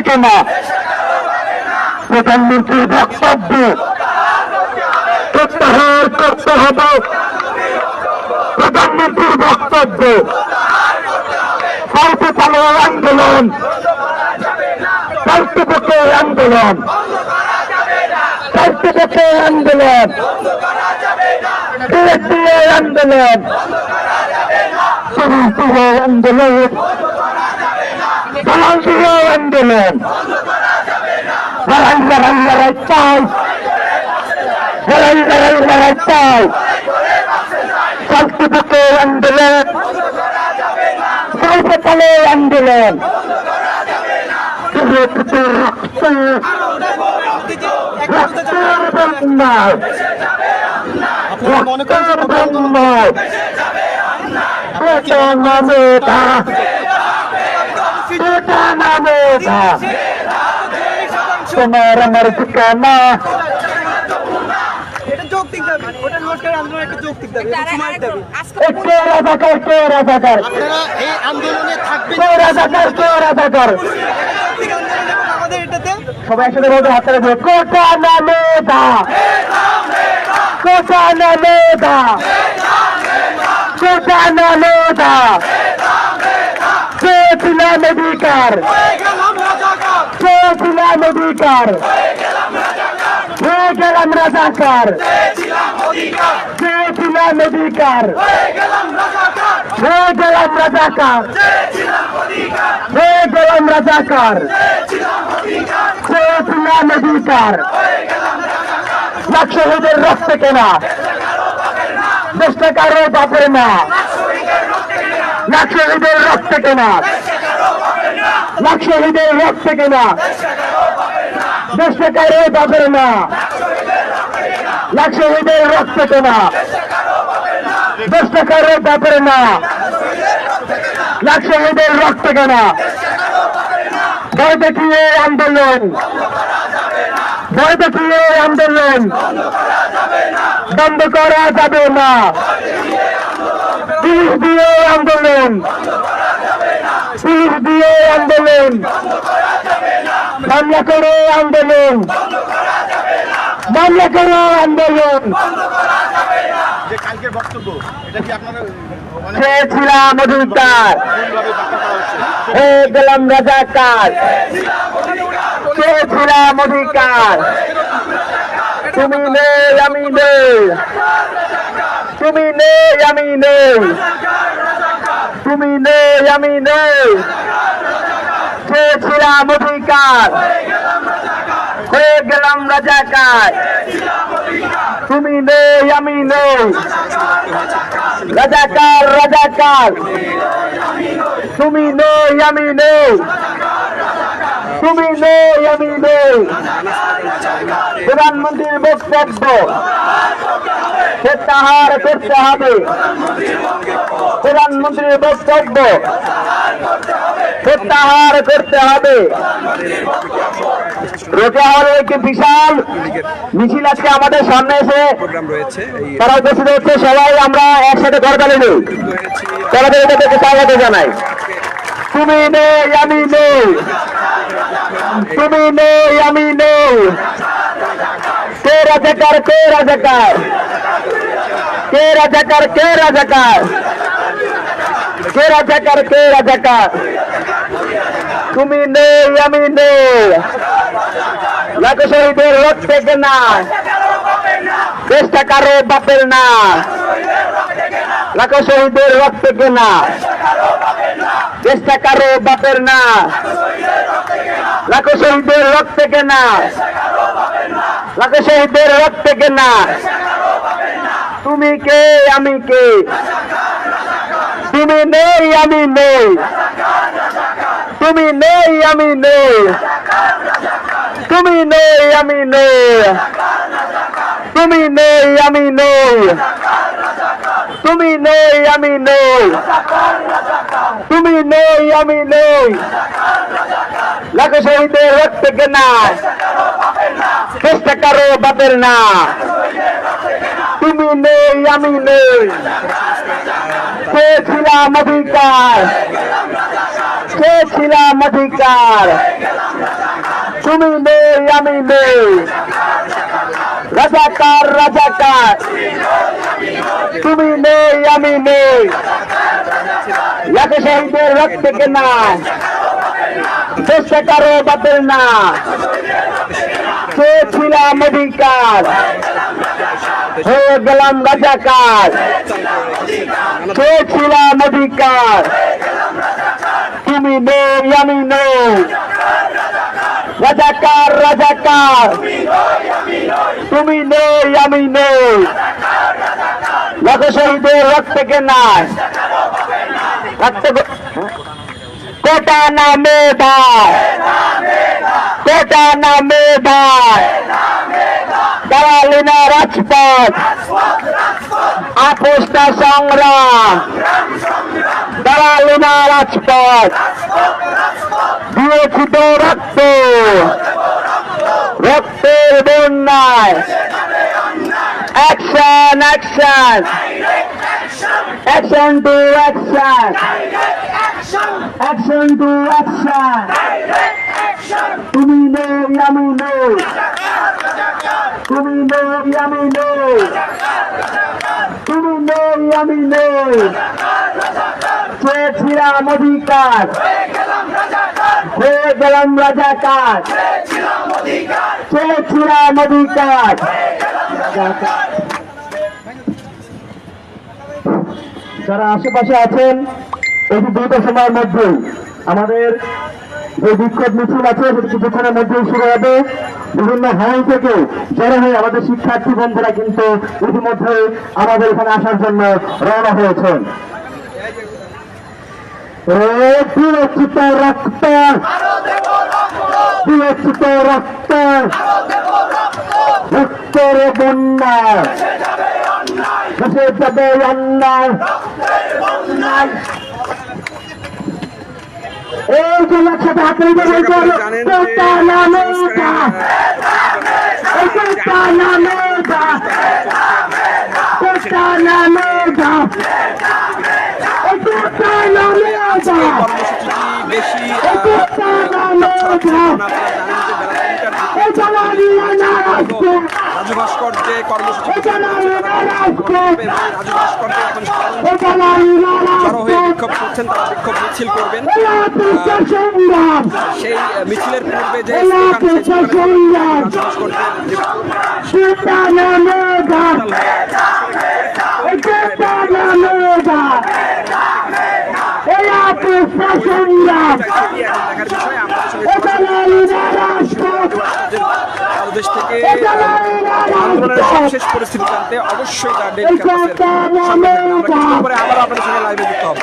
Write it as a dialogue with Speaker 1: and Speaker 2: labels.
Speaker 1: থাকে না। প্রধানমন্ত্রীর বক্তব্য, প্রত্যাহার করতে হবে। প্রধানমন্ত্রীর বক্তব্য স্বল্প চালু আন্দোলন স্বাস্থ্যপক্ষে আন্দোলন স্বাস্থ্যপক্ষে আন্দোলন আন্দোলন আন্দোলন। সমাজীয় আন্দোলন লড়াই লড়াই লড়াই চাই লড়াই লড়াই লড়াই চাই স্বাস্থ্যপক্ষে আন্দোলন স্বল্পকালে আন্দোলন রক্ত রক্তের বন্যায়
Speaker 2: মনে
Speaker 1: রক্তের বন্যায় নামে তা এটা নামে তা তোমার আমার ঠিকানা সবাই একসাথে বলতে হাত বলো কোটা নামে দা কোটা নামে দা কোটা নামে দা চেয়েছিলাম অধিকার চেয়েছিলাম অধিকার হয়ে গেলাম রাজাকার চেয়েছিলাম অধিকার হয়ে গেলাম রাজাকার হয়ে গেলাম রাজাকার চেয়েছিলাম অধিকার লাখ শহীদের রক্ত কেনা দেশটা কারও বাপের না লাখ শহীদের রক্ত কেনা। লাখ শহীদের রক্ত কেনা। দেশটা কারও বাপের না লাখ শহীদের রক্ত কেনা। দেশটা কারও বাপের না লাখ শহীদের রক্ত কেনা। ভয় দেখিয়ে আন্দোলন। ভয় দেখিয়ে আন্দোলন। বন্ধ করা যাবে না। পুলিশ দিয়ে আন্দোলন। পুলিশ দিয়ে আন্দোলন। মামলা করে আন্দোলন। মামলা করে আন্দোলন।
Speaker 3: করা হচ্ছে?
Speaker 1: হয়ে গেলাম রাজাকার। চেয়েছিলাম অধিকার তুমি নেই আমি নেই। তুমি নেই আমি নেই। তুমি নেই আমি নেই। চেয়েছিলাম অধিকার। হয়ে গেলাম রাজাকার। তুমি নেই আমি নেই। রাজাকার রাজাকার। তুমি নেই আমি নেই। তুমি নেই, আমি নেই। প্রধানমন্ত্রীর বক্তব্য প্রত্যাহার করতে হবে। প্রধানমন্ত্রীর বক্তব্য প্রত্যাহার করতে হবে। রোজা হলে একটি বিশাল মিছিল আজকে আমাদের সামনে এসে তারা উপস্থিত হচ্ছে। সবাই আমরা একসাথে করতালি নেই। এটাকে স্বাগত জানাই। তুমি নেই, আমি নেই। তুমি নেই, আমি নেই। কে রাজাকার কে রাজাকার? কে রাজাকার কে রাজাকার? কে রাজাকার কে রাজাকার? তুমি নেই, আমি নেই। লাখো শহীদের রক্তে কেনা দেশটা কারও বাপের না। লাখো শহীদের রক্তে কেনা দেশটা কারও বাপের না। লাখো শহীদের রক্তে কেনা। লাখো শহীদের রক্তে কেনা। তুমি কে, আমি কে? তুমি নেই, আমি নেই। তুমি নেই, আমি নেই। তুমি নেই, আমি নেই। তুমি নেই, আমি নেই। তুমি নেই, আমি নেই। তুমি নেই, আমি নেই। লাখো শহীদের রক্ত কেনা চেষ্টা করো বাপের না। তুমি নেই, আমি নেই। চেয়েছিলাম অধিকার। চেয়েছিলাম অধিকার। তুমি নেই, আমি নেই। রাজাকার রাজাকার। তুমি নেই, আমি নেই। লাখে শহীদের রক্ত কেনা। চেষ্টা কারও বাতিল না। চেয়েছিলাম অধিকার হয়ে গেলাম রাজাকার। চেয়েছিলাম অধিকার তুমি নেই, আমি নেই। রাজাকার রাজাকার। তুমি নেই, আমি নেই। লাখো শহীদের রক্ত কেনা রক্ত কোটা নামে ভাই। কোটা দাঁড়ালি না রাজপথ। আপোষটা সংগ্রাম। দাঁড়ালি না রাজপথ। দিয়েছি তো রক্ত। রক্তের বন্যায়। Action action action to action action to action তুমি নেই আমি নেই তুমি নেই আমি নেই তুমি নেই আমি নেই চেয়েছিলাম অধিকার হয়ে গেলাম রাজাকার চেয়েছিলাম অধিকার যারা আশেপাশে আছেন এই দ্রুত সময়ের মধ্যে আমাদের যে বিক্ষোভ মিছিল আছে সেটি কিছুক্ষণের মধ্যেই শুরু হবে। বিভিন্ন হল থেকে জড়ো হয়ে আমাদের শিক্ষার্থী বন্ধুরা কিন্তু ইতিমধ্যে আমাদের এখানে আসার জন্য রওনা হয়েছেন। রক্ত। রক্ত। রক্তের বন্যা। দেশে যাবে অন্যায় এই যে একসাথে হাতে
Speaker 2: বেশি রাজু ভাস্কর যে কর্মসূচি রাজু ভাস্কর এখন
Speaker 1: এই জানালি না
Speaker 2: জড়ো হয়ে বিক্ষোভ করছেন তারা বিক্ষোভ মিছিল করবেন
Speaker 1: এই আত্মীয় সংগ্রাম
Speaker 2: সেই মিছিলের পূর্বে যে
Speaker 1: এই
Speaker 2: স্লোগান সেই
Speaker 1: আত্মীয়
Speaker 2: স্লোগানে
Speaker 1: সংগ্রাম
Speaker 2: রাজু ভাস্কর যে
Speaker 1: কোটা নামে যা এই কোটা নামে যা এই আত্মীয় সংগ্রাম
Speaker 2: সেটি এখন দেখার বিষয় আমাদের সঙ্গে
Speaker 1: এই জানালি না রাষ্ট্র
Speaker 2: আমাদের দেশ থেকে
Speaker 1: এই জানালি না
Speaker 2: আন্দোলনের সবশেষ পরিস্থিতি জানতে অবশ্যই তার ডেট ক্যাম্পাসের সঙ্গে আমরা কিছুক্ষণ পরে আবার আপনাদের সঙ্গে লাইভে যুক্ত হব।